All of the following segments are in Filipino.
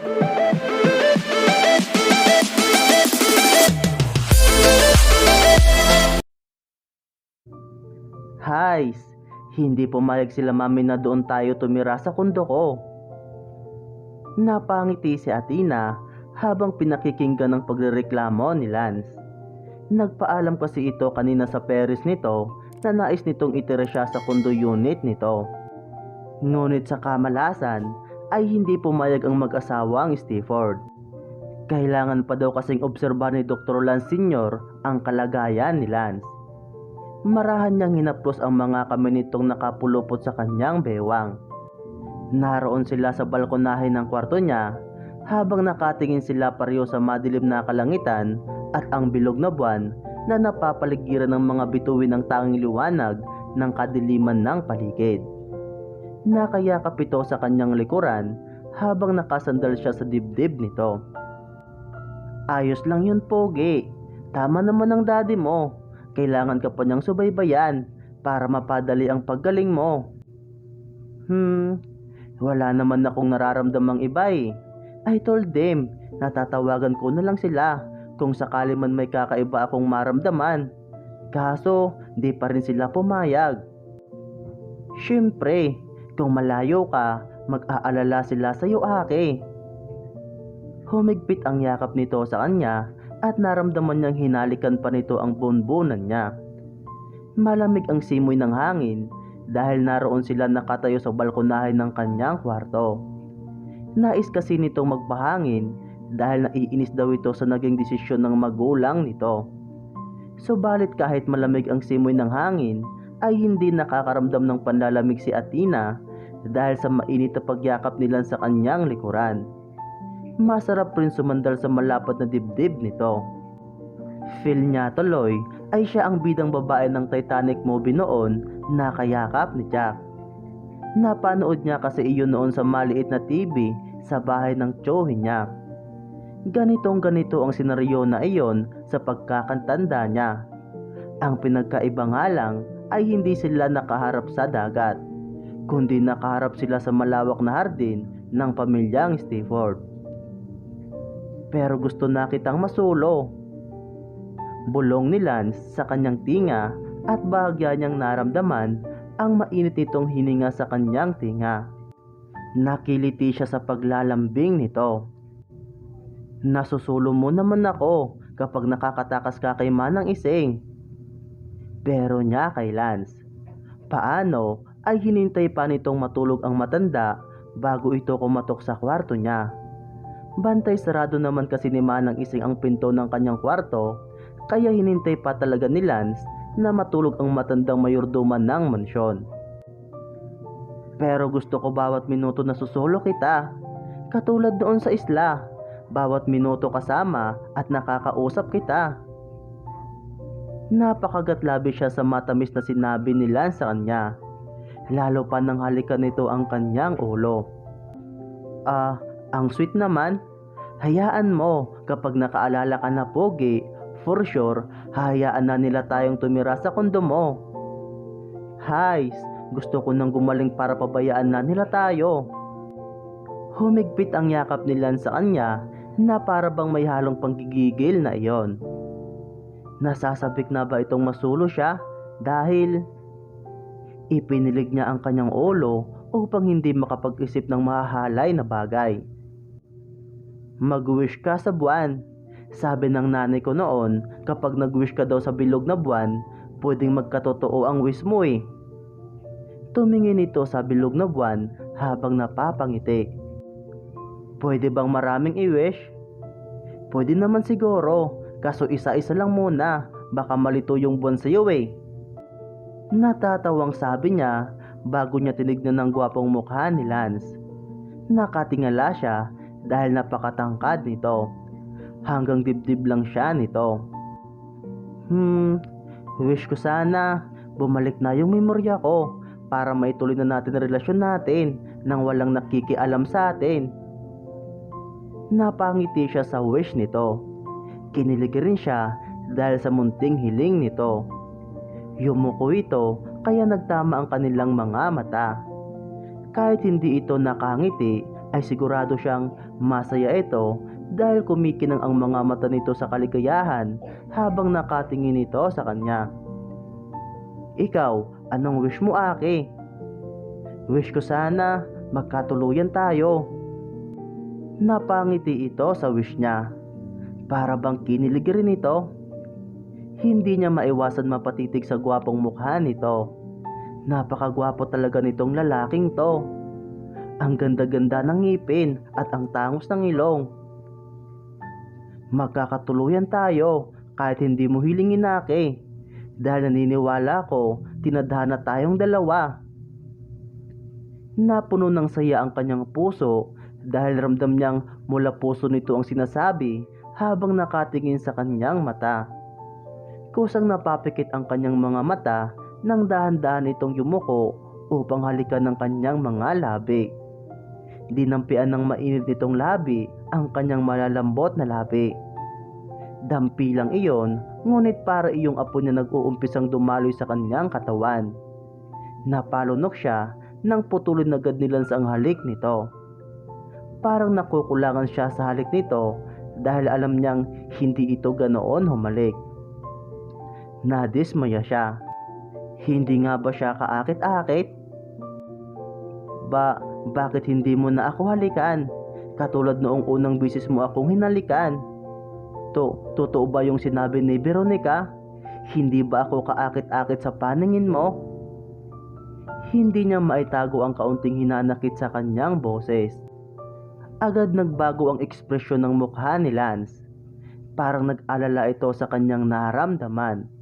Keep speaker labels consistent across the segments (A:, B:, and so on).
A: Hays, hindi pumayag sila mami na doon tayo tumira sa kundo ko. Napangiti si Athena habang pinakikinggan ng pagrereklamo ni Lance. Nagpaalam kasi ito kanina sa Paris nito na nais nitong itira siya sa condo unit nito. Ngunit sa kamalasan ay hindi pumayag ang mag-asawang Stifford. Kailangan pa daw kasing obserbahan ni Dr. Lance Sr. ang kalagayan ni Lance. Marahan niyang hinaplos ang mga kamay nitong nakapulupot sa kanyang bewang. Naroon sila sa balkonahe ng kwarto niya habang nakatingin sila pareho sa madilim na kalangitan at ang bilog na buwan na napapaligiran ng mga bituin ng tanging liwanag ng kadiliman ng paligid. Nakayakap ito sa kanyang likuran habang nakasandal siya sa dibdib nito. Ayos lang yun, Pogi. Tama naman ang daddy mo. Kailangan ka pa niyang subaybayan para mapadali ang paggaling mo. Hmm, wala naman akong nararamdamang iba eh. I told them, natatawagan ko na lang sila kung sakali man may kakaiba akong maramdaman. Kaso, di pa rin sila pumayag. Siyempre, kung malayo ka, mag-aalala sila sa iyo ake. Humigpit ang yakap nito sa kanya at naramdaman niyang hinalikan pa nito ang bunbunan niya. Malamig ang simoy ng hangin dahil naroon sila nakatayo sa balkonahe ng kanyang kwarto. Nais kasi nitong magpahangin dahil naiinis daw ito sa naging desisyon ng magulang nito. Subalit kahit malamig ang simoy ng hangin ay hindi nakakaramdam ng panlalamig si Athena dahil sa mainit na pagyakap nila sa kanyang likuran masarap rin sumandal sa malapad na dibdib nito. Feel niya tuloy ay siya ang bidang babae ng Titanic movie noon na kayakap ni Jack. Napanood niya kasi iyon noon sa maliit na TV sa bahay ng tsohin niya. Ganitong ganito ang senaryo na iyon sa pagkakantanda niya. Ang pinagkaiba nga lang ay hindi sila nakaharap sa dagat, kundi nakaharap sila sa malawak na hardin ng pamilyang Stifford pero gusto na kitang masulo. Bulong ni Lance sa kanyang tinga at bahagya niyang naramdaman ang mainit nitong hininga sa kanyang tinga. Nakiliti siya sa paglalambing nito. Nasusulo mo naman ako kapag nakakatakas ka kay Manang Ising. Pero niya kay Lance. Paano ay hinintay pa nitong matulog ang matanda bago ito kumatok sa kwarto niya. Bantay sarado naman kasi ni Manang Ising ang pinto ng kanyang kwarto, kaya hinintay pa talaga ni Lance na matulog ang matandang mayordoman ng mansyon. Pero gusto ko bawat minuto na susulo kita, katulad doon sa isla, bawat minuto kasama at nakakausap kita. Napakagatlabi siya sa matamis na sinabi ni Lance sa kanya, lalo pa nang halikan nito ang kanyang ulo. Ah, ang sweet naman. Hayaan mo kapag nakaalala ka na pogi, for sure, hayaan na nila tayong tumira sa kondo mo. Hays, gusto ko nang gumaling para pabayaan na nila tayo. Humigpit ang yakap ni Lan sa kanya na para bang may halong panggigigil na iyon. Nasasabik na ba itong masulo siya dahil ipinilig niya ang kanyang ulo upang hindi makapag-isip ng mahahalay na bagay. Mag-wish ka sa buwan. Sabi ng nanay ko noon, kapag nag-wish ka daw sa bilog na buwan, pwedeng magkatotoo ang wish mo eh. Tumingin ito sa bilog na buwan habang napapangiti. Pwede bang maraming i-wish? Pwede naman siguro, kaso isa-isa lang muna, baka malito yung buwan sa iyo eh. Natatawang sabi niya bago niya tinignan ng gwapong mukha ni Lance. Nakatingala siya dahil napakatangkad nito. Hanggang dibdib lang siya nito. Hmm, wish ko sana bumalik na yung memorya ko para maituloy na natin ang relasyon natin nang walang nakikialam sa atin. Napangiti siya sa wish nito. Kinilig rin siya dahil sa munting hiling nito. Yumuko ito kaya nagtama ang kanilang mga mata. Kahit hindi ito nakangiti ay sigurado siyang masaya ito dahil kumikinang ang mga mata nito sa kaligayahan habang nakatingin ito sa kanya. Ikaw, anong wish mo aki? Wish ko sana magkatuluyan tayo. Napangiti ito sa wish niya. Para bang kinilig rin ito? Hindi niya maiwasan mapatitig sa gwapong mukha nito. Napakagwapo talaga nitong lalaking to. Ang ganda-ganda ng ngipin at ang tangos ng ilong. Magkakatuluyan tayo kahit hindi mo hilingin aki. Dahil naniniwala ko, tinadhana tayong dalawa. Napuno ng saya ang kanyang puso dahil ramdam niyang mula puso nito ang sinasabi habang nakatingin sa kanyang mata. Kusang napapikit ang kanyang mga mata nang dahan-dahan itong yumuko upang halikan ng kanyang mga labi. Dinampian ng mainit nitong labi ang kanyang malalambot na labi. Dampi lang iyon, ngunit para iyong apo niya nag-uumpisang dumaloy sa kanyang katawan. Napalunok siya nang putulin agad nilansa ang halik nito. Parang nakukulangan siya sa halik nito dahil alam niyang hindi ito ganoon humalik. Nadismaya siya. Hindi nga ba siya kaakit-akit? Ba, bakit hindi mo na ako halikan? Katulad noong unang bisis mo akong hinalikan. To, totoo ba yung sinabi ni Veronica? Hindi ba ako kaakit-akit sa paningin mo? Hindi niya maitago ang kaunting hinanakit sa kanyang boses. Agad nagbago ang ekspresyon ng mukha ni Lance. Parang nag-alala ito sa kanyang naramdaman.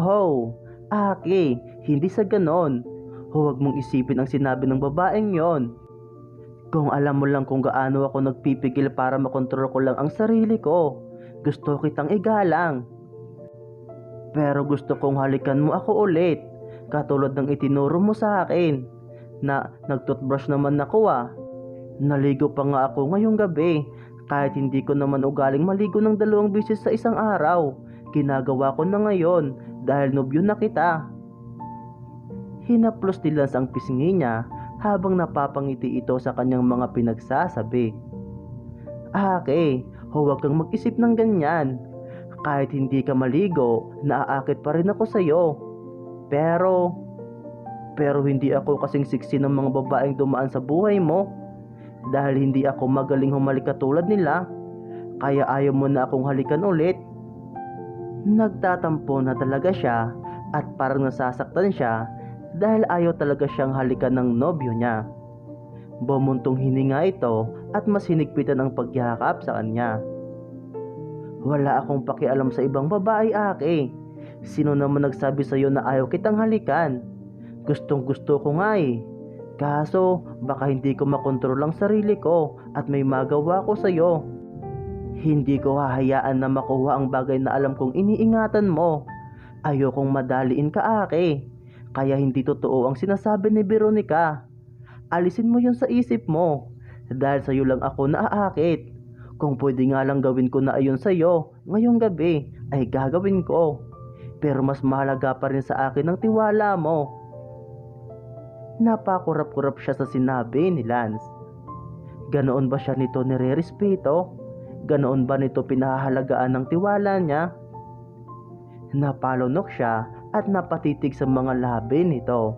A: Oh, Aki, hindi sa ganon. Huwag mong isipin ang sinabi ng babaeng yon. Kung alam mo lang kung gaano ako nagpipigil para makontrol ko lang ang sarili ko, gusto kitang igalang. Pero gusto kong halikan mo ako ulit, katulad ng itinuro mo sa akin, na nagtoothbrush naman ako ah. Naligo pa nga ako ngayong gabi, kahit hindi ko naman ugaling maligo ng dalawang bisis sa isang araw. Ginagawa ko na ngayon dahil nobyo na kita. Hinaplos ni Lance ang pisngi niya habang napapangiti ito sa kanyang mga pinagsasabi. Ake, huwag kang mag-isip ng ganyan. Kahit hindi ka maligo, naaakit pa rin ako sa'yo. Pero, pero hindi ako kasing siksi ng mga babaeng dumaan sa buhay mo. Dahil hindi ako magaling humalik katulad nila, kaya ayaw mo na akong halikan ulit. Nagtatampo na talaga siya at parang nasasaktan siya dahil ayaw talaga siyang halikan ng nobyo niya. Bumuntong hininga ito at mas hinigpitan ang pagyakap sa kanya. Wala akong pakialam sa ibang babae, Ake. Sino naman nagsabi sa iyo na ayaw kitang halikan? Gustong gusto ko nga eh. Kaso, baka hindi ko makontrol ang sarili ko at may magawa ko sa iyo. Hindi ko hahayaan na makuha ang bagay na alam kong iniingatan mo. Ayokong madaliin ka, Ake. Kaya hindi totoo ang sinasabi ni Veronica. Alisin mo yun sa isip mo. Dahil sa'yo lang ako naaakit. Kung pwede nga lang gawin ko na ayon sa'yo ngayong gabi, ay gagawin ko. Pero mas mahalaga pa rin sa akin ang tiwala mo. Napakurap-kurap siya sa sinabi ni Lance. Ganoon ba siya nito nire-respeto? Ganoon ba nito pinahahalagaan ng tiwala niya? Napalunok siya at napatitig sa mga labi nito.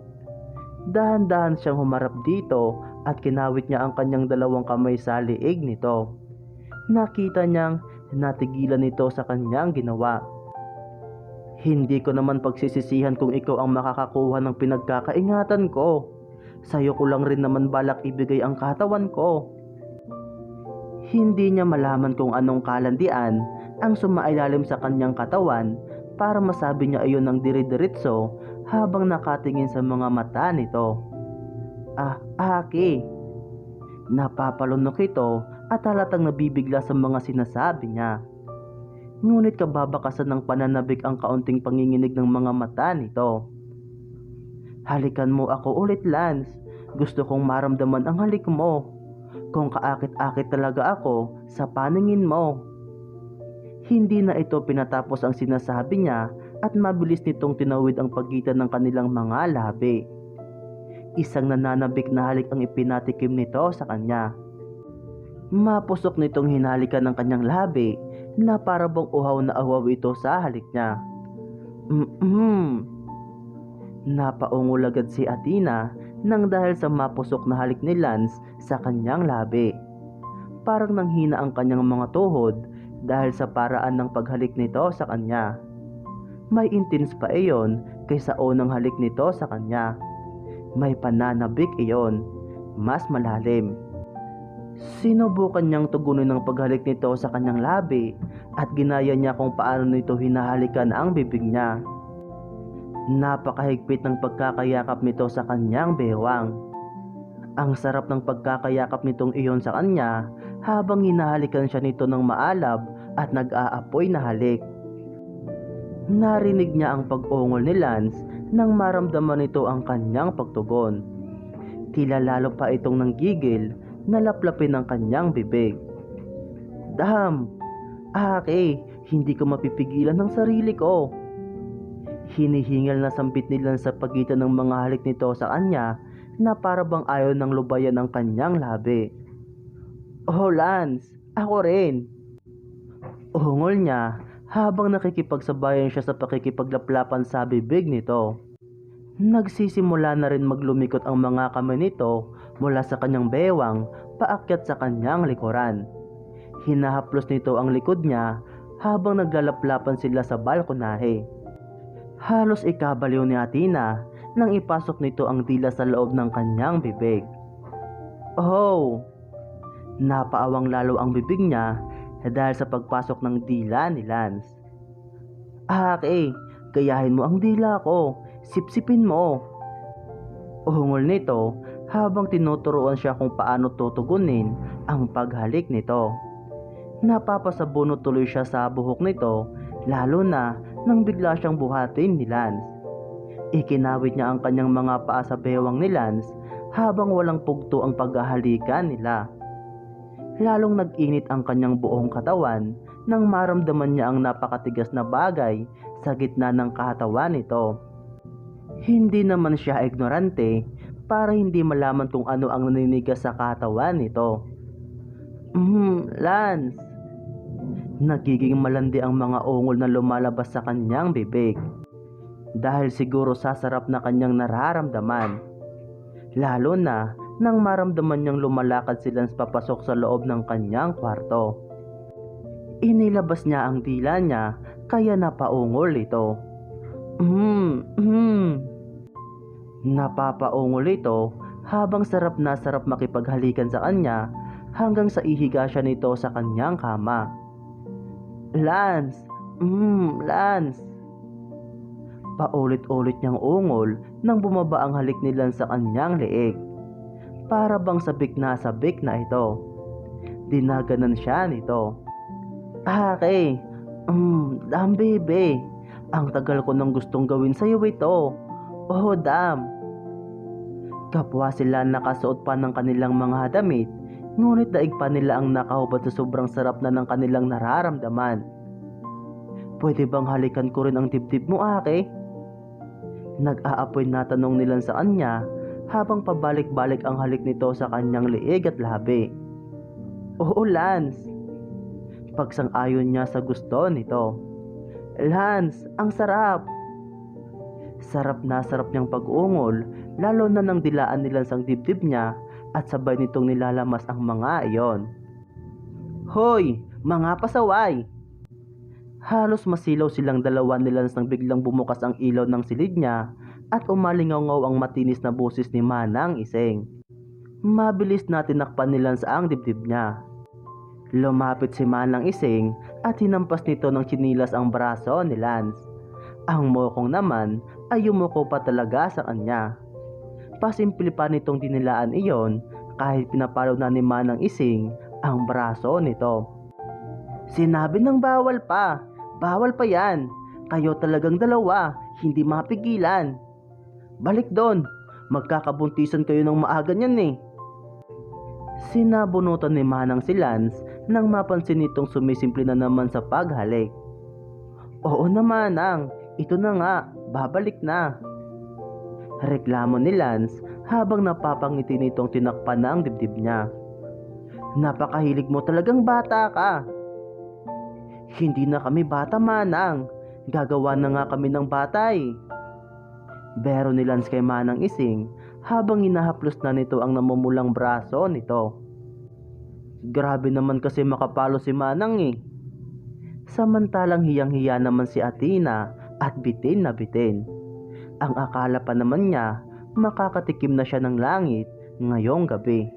A: Dahan-dahan siyang humarap dito at kinawit niya ang kanyang dalawang kamay sa liig nito. Nakita niyang natigilan nito sa kanyang ginawa. Hindi ko naman pagsisisihan kung ikaw ang makakakuha ng pinagkakaingatan ko. Sa'yo ko lang rin naman balak ibigay ang katawan ko. Hindi niya malaman kung anong kalandian ang sumailalim sa kanyang katawan para masabi niya ayon ng dire-diretso habang nakatingin sa mga mata nito. Ah, Aki! Napapalunok ito at halatang nabibigla sa mga sinasabi niya. Ngunit kababakasan ng pananabik ang kaunting panginginig ng mga mata nito. Halikan mo ako ulit, Lance. Gusto kong maramdaman ang halik mo. Kung kaakit-akit talaga ako sa paningin mo. Hindi na ito pinatapos ang sinasabi niya at mabilis nitong tinawid ang pagitan ng kanilang mga labi. isang nananabik na halik ang ipinatikim nito sa kanya. Mapusok nitong hinalikan ng kanyang labi na para bang uhaw na uhaw ito sa halik niya. Mm-hmm. Napaungol si Athena nang dahil sa mapusok na halik ni Lance sa kanyang labi. Parang nanghina ang kanyang mga tuhod dahil sa paraan ng paghalik nito sa kanya. May intense pa iyon kaysa unang halik nito sa kanya. May pananabik iyon, mas malalim. Sinubukan niyang tugunin ang paghalik nito sa kanyang labi at ginaya niya kung paano nito hinahalikan ang bibig niya. Napakahigpit ng pagkakayakap nito sa kanyang bewang. Ang sarap ng pagkakayakap nitong iyon sa kanya habang hinahalikan siya nito ng maalab at nag-aapoy na halik. Narinig niya ang pag-ungol ni Lance nang maramdaman nito ang kanyang pagtugon. Tila lalo pa itong nanggigil na laplapin ang kanyang bibig. Dam! Ake, hindi ko mapipigilan ng sarili ko. Hinihingal na sambit ni Lance sa pagitan ng mga halik nito sa kanya na para bang ayaw ng lubayan ang kanyang labi. Oh Lance, ako rin. Ungol niya habang nakikipagsabayan siya sa pakikipaglaplapan sa bibig nito. Nagsisimula na rin maglumikot ang mga kamay nito mula sa kanyang bewang paakyat sa kanyang likuran. Hinahaplos nito ang likod niya habang naglalaplapan sila sa balkonahe. Halos ikabaliw ni Athena nang ipasok nito ang dila sa loob ng kanyang bibig. Oh! Napaawang lalo ang bibig niya dahil sa pagpasok ng dila ni Lance. Ake, gayahin mo ang dila ko, sipsipin mo. Uhungol nito habang tinuturuan siya kung paano tutugunin ang paghalik nito. Napapasabunot tuloy siya sa buhok nito lalo na nang bigla siyang buhatin ni Lance. Ikinawit niya ang kanyang mga paa sa bewang ni Lance habang walang pugto ang paghahalikan nila. Lalong nag-init ang kanyang buong katawan nang maramdaman niya ang napakatigas na bagay sa gitna ng katawan nito. Hindi naman siya ignorante para hindi malaman kung ano ang naninigas sa katawan nito. Hmm, Lance. Nagiging malandi ang mga ungol na lumalabas sa kanyang bibig. Dahil siguro sasarap na kanyang nararamdaman. Lalo na nang maramdaman niyang lumalakad si Lance papasok sa loob ng kanyang kwarto. Inilabas niya ang dila niya kaya napaungol ito. Hmm, hmm. Napapaungol ito habang sarap na sarap makipaghalikan sa kanya hanggang sa ihiga siya nito sa kanyang kama. Lance! Hmm, Lance! Paulit-ulit niyang ungol nang bumaba ang halik ni Lance sa kanyang leeg. Para bang sabik na sabik na ito. Dinaganan siya nito. Ake, mm, dam baby. Ang tagal ko nang gustong gawin sa'yo ito. Oh, dam. Kapwa sila nakasuot pa ng kanilang mga damit, ngunit daig pa nila ang nakahubad sa sobrang sarap na ng kanilang nararamdaman. Pwede bang halikan ko rin ang dibdib mo, ake? Nag-aapoy na tanong nila sa kanya habang pabalik-balik ang halik nito sa kanyang liig at labi. Oo, Lance. Pagsang-ayon niya sa gusto nito. Lance, ang sarap. Sarap na sarap niyang pag-ungol, lalo na nang dilaan nila sang dibdib niya at sabay nitong nilalamas ang mga iyon. Hoy, mga pasaway! Halos masilaw silang dalawa nila nang biglang bumukas ang ilaw ng silid niya at umalingaw ang matinis na boses ni Manang Iseng. Mabilis na tinakpan nila sa ang dibdib niya. Lumapit si Manang Iseng at hinampas nito ng chinilas ang braso ni Lance. Ang mokong naman ay yumuko pa talaga sa kanya. Pasimple pa nitong dinilaan iyon kahit pinapalo na ni Manang Ising ang braso nito. Sinabi ng bawal pa, bawal pa yan. Kayo talagang dalawa, hindi mapigilan. Balik doon, magkakabuntisan kayo ng maaga niyan eh. Sinabunutan ni Manang si Lance nang mapansin nitong sumisimple na naman sa paghalik. Oo naman, Nang. Ito na nga, babalik na. Reklamo ni Lance habang napapangiti nitong tinakpan na ang dibdib niya. Napakahilig mo talagang bata ka. Hindi na kami bata manang. Gagawa na nga kami ng batay. Bero ni Lance kay Manang Ising habang inahaplos na nito ang namumulang braso nito. Grabe naman kasi makapalo si Manang eh. Samantalang hiyang-hiya naman si Athena at bitin na bitin. Ang akala pa naman niya makakatikim na siya ng langit ngayong gabi.